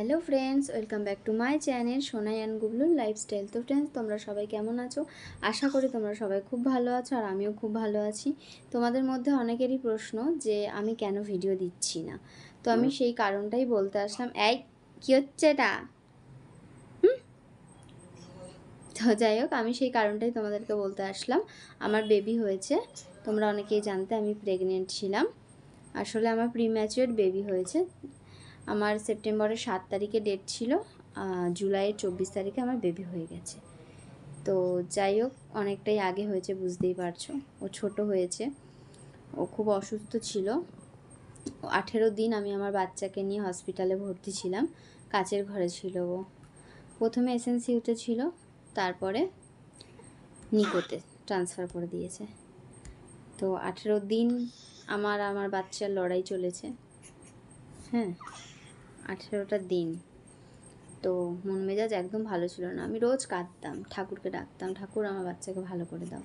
Hello friends welcome back to my channel Sonai and গুবলুর lifestyle. তো friends তোমরা সবাই কেমন আছো? আশা করি তোমরা সবাই খুব ভালো আছো আর আমিও খুব ভালো আছি। তোমাদের মধ্যে অনেকেরই প্রশ্ন যে আমি কেন ভিডিও দিচ্ছি না? তো আমি সেই কারণটাই বলতে আসলাম। এই কী হচ্ছে এটা? তো যাই হোক আমি সেই কারণটাই তোমাদেরকে বলতে আসলাম। আমার বেবি হয়েছে। তোমরা অনেকেই জানতে আমি প্রেগনেন্ট ছিলাম। আসলে আমার প্রিম্যাচুয়ার বেবি হয়েছে। আমার সেপ্টেম্বরের সাত তারিখে ডেট ছিল জুলাইয়ের চব্বিশ তারিখে আমার বেবি হয়ে গেছে। তো যাই হোক, অনেকটাই আগে হয়েছে, বুঝতেই পারছ। ও ছোট হয়েছে, ও খুব অসুস্থ ছিল। আঠেরো দিন আমি আমার বাচ্চাকে নিয়ে হসপিটালে ভর্তি ছিলাম, কাচের ঘরে ছিল ও। প্রথমে এসএনসিউতে ছিল, তারপরে নিকোতে ট্রান্সফার করে দিয়েছে। তো আঠেরো দিন আমার আমার বাচ্চার লড়াই চলেছে। হ্যাঁ। আঠেরোটা দিন। তো মন মেজাজ একদম ভালো ছিল না। আমি রোজ কাঁদতাম, ঠাকুরকে ডাকতাম, ঠাকুর, আমার বাচ্চাকে ভালো করে দাও।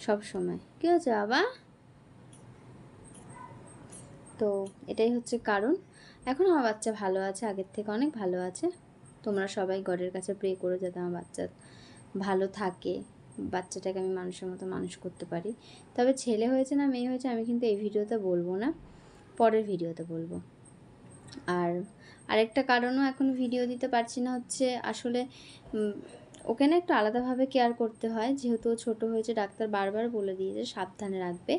সব সময়। কী হয়েছে বাবা? তো এটাই হচ্ছে কারণ। এখন আমার বাচ্চা ভালো আছে, আগের থেকে অনেক ভালো আছে। তোমরা সবাই গডের কাছে প্রে করো যাতে আমার বাচ্চা ভালো থাকে। বাচ্চাটাকে আমি মানুষের মতো মানুষ করতে পারি। তবে ছেলে হয়েছে না, মেয়ে হয়েছে, আমি কিন্তু এই ভিডিওতে বলব না। পরের ভিডিওতে বলব। আর আরেকটা কারণও এখন ভিডিও দিতে পারছি না হচ্ছে আসলে ওকে না একটু আলাদাভাবে কেয়ার করতে হয়। যেহেতু ও ছোটো হয়েছে, ডাক্তার বারবার বলে দিয়েছে সাবধানে রাখবে।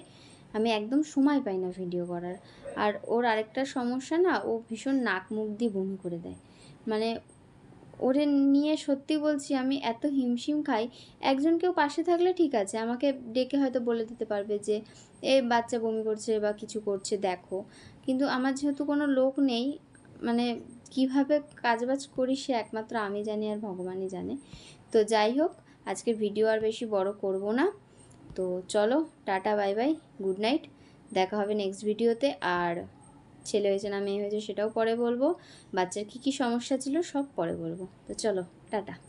আমি একদম সময় পাই না ভিডিও করার। আর ওর আরেকটা সমস্যা না, ও ভীষণ নাক মুখ দিয়ে বমি করে দেয়। মানে ওরে নিয়ে সত্যি বলছি, আমি এত হিমশিম খাই, একজন কেউ পাশে থাকলে ঠিক আছে, আমাকে ডেকে হয়তো বলে দিতে পারবে যে, এ বাচ্চা বমি করছে বা কিছু করছে, দেখো। কিন্তু আমার যেহেতু কোনো লোক নেই মানে কীভাবে কাজবাজ করি সে একমাত্র আমি জানি আর ভগবানই জানে। তো যাই হোক, আজকের ভিডিও আর বেশি বড় করব না। তো চলো, tata, bye bye, good night. দেখা হবে নেক্সট ভিডিওতে। আর ছেলে হয়েছে না, মেয়ে হয়েছে সেটাও পরে বলব। বাচ্চার কী কী সমস্যা ছিল সব পরে বলব। তো চলো, টাটা।